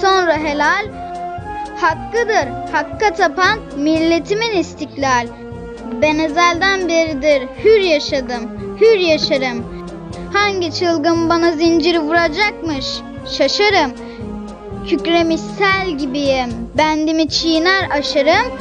sonra helal. Hakkıdır, hakka tapan milletimin istiklal. Ben ezelden beridir hür yaşadım, hür yaşarım. Hangi çılgın bana zinciri vuracakmış? Şaşarım. Kükremiş sel gibiyim. Bendimi çiğner aşarım.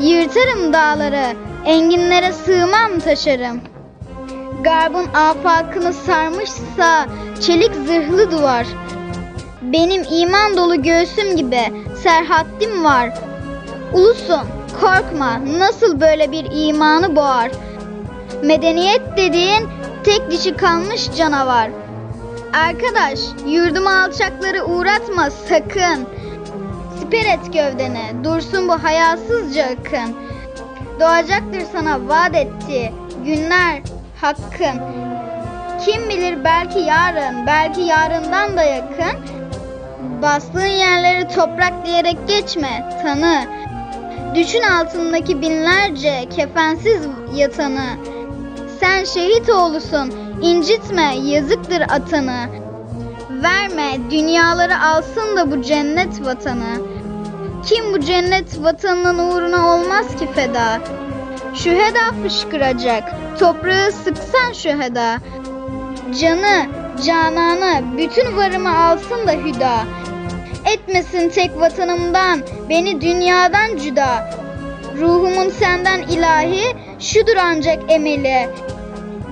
Yırtarım dağları. Enginlere sığmam taşarım. Garbın afakını sarmışsa çelik zırhlı duvar. Benim iman dolu göğsüm gibi serhaddim var. Ulusun, korkma nasıl böyle bir imanı boğar. Medeniyet dediğin tek dişi kalmış canavar. Arkadaş, yurduma alçakları uğratma sakın. Siper et gövdeni, dursun bu hayasızca akın. Doğacaktır sana vaat etti günler hakkın. Kim bilir belki yarın, belki yarından da yakın. Bastığın yerleri toprak diyerek geçme, tanı. Düşün altındaki binlerce kefensiz yatanı. Sen şehit oğlusun, incitme, yazıktır atanı. Verme, dünyaları alsın da bu cennet vatanı. Kim bu cennet vatanının uğruna olmaz ki feda? Şüheda fışkıracak, toprağı sıksan şüheda. Canı, cananı, bütün varımı alsın da hüda. Etmesin tek vatanımdan, beni dünyadan cüda. Ruhumun senden ilahi, şudur ancak emeli.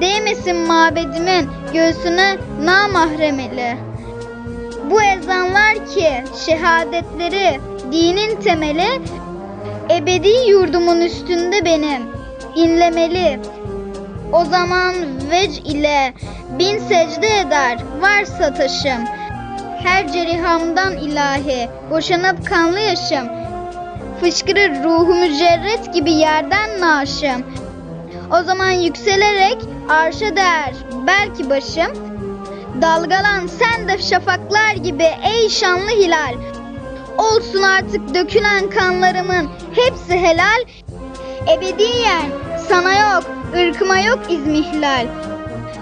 Değmesin mabedimin göğsüne namahremeli. Bu ezanlar ki şehadetleri, dinin temeli, ebedi yurdumun üstünde benim, inlemeli. O zaman vec ile bin secde eder varsa taşım. Her cerihamdan ilahi boşanıp kanlı yaşım. Fışkırır ruhu mücerret gibi yerden naşım. O zaman yükselerek arşa değer belki başım. Dalgalan sen de şafaklar gibi ey şanlı hilal. Olsun artık dökülen kanlarımın hepsi helal. Ebediyen sana yok, ırkıma yok izmihlal.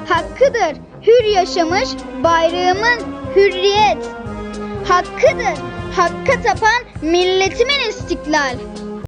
Hakkıdır hür yaşamış bayrağımın hürriyet. Hakkıdır hakka tapan milletimin istiklal.